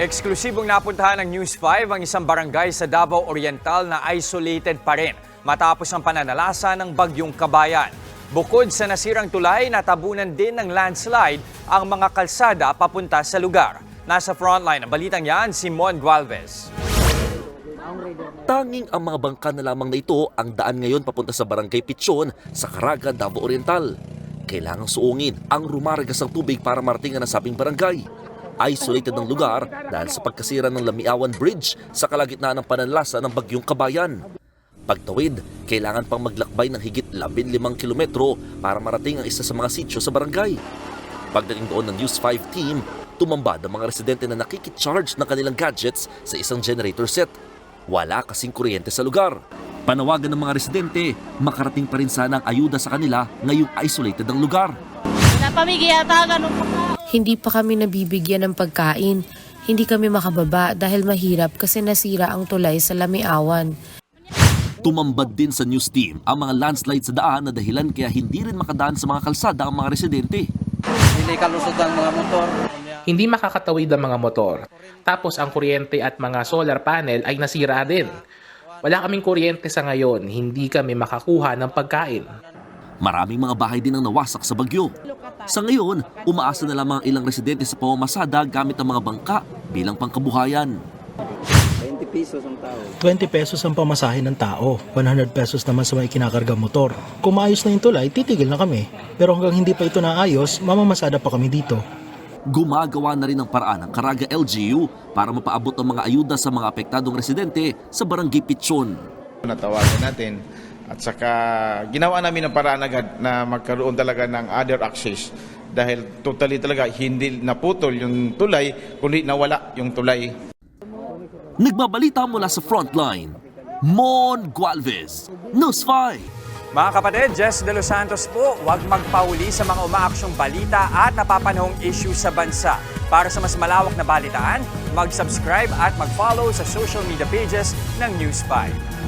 Eksklusibong napuntahan ng News 5 ang isang barangay sa Davao Oriental na isolated pa rin matapos ang pananalasa ng bagyong kabayan. Bukod sa nasirang tulay, natabunan din ng landslide ang mga kalsada papunta sa lugar. Nasa frontline ng balitang yan, si Mon Gualvez. Tanging ang mga bangka na lamang na ito ang daan ngayon papunta sa Barangay Pichon sa Caraga, Davao Oriental. Kailangang suungin ang rumaragas ng tubig para marating ang nasabing barangay. Isolated ng lugar dahil sa pagkasira ng Lamiawan Bridge sa kalagitnaan ng pananlasa ng bagyong kabayan. Pagtawid, kailangan pang maglakbay ng higit 15 kilometro para marating ang isa sa mga sityo sa barangay. Pagdating doon ng News 5 team, tumambad ang mga residente na nakikicharge ng kanilang gadgets sa isang generator set. Wala kasing kuryente sa lugar. Panawagan ng mga residente, makarating pa rin sana ang ayuda sa kanila ngayong isolated ng lugar. Napamigiyata, ganun po. Hindi pa kami nabibigyan ng pagkain. Hindi kami makababa dahil mahirap kasi nasira ang tulay sa Lamiawan. Tumambad din sa news team ang mga landslide sa daan na dahilan kaya hindi rin makadaan sa mga kalsada ang mga residente. Hindi kalusot ang mga motor. hindi makakatawid ang mga motor. Tapos ang kuryente at mga solar panel ay nasira din. Wala kaming kuryente sa ngayon, hindi kami makakuha ng pagkain. Maraming mga bahay din ang nawasak sa bagyo. Sa ngayon, umaasa na lamang ang ilang residente sa pamamasada gamit ang mga bangka bilang pangkabuhayan. 20 pesos ang tao. 20 pesos ang pamasahe ng tao, 100 pesos naman sa may kinakarga motor. Kung maayos na yung tulay, titigil na kami. Pero hanggang hindi pa ito naayos, mamamasada pa kami dito. Gumagawa na rin ng paraan ng Caraga LGU para mapaabot ang mga ayuda sa mga apektadong residente sa Barangay Pichon. natawagan natin at saka ginawa namin ang paraan agad na magkaroon talaga ng other access dahil totally talaga hindi naputol yung tulay kundi nawala yung tulay. Nagbabalita mula sa frontline, Mon Gualvez, News 5. Mga kapatid, Jess De Los Santos po, huwag magpahuli sa mga umaaksyong balita at napapanahong issue sa bansa. Para sa mas malawak na balitaan, mag-subscribe at mag-follow sa social media pages ng News 5.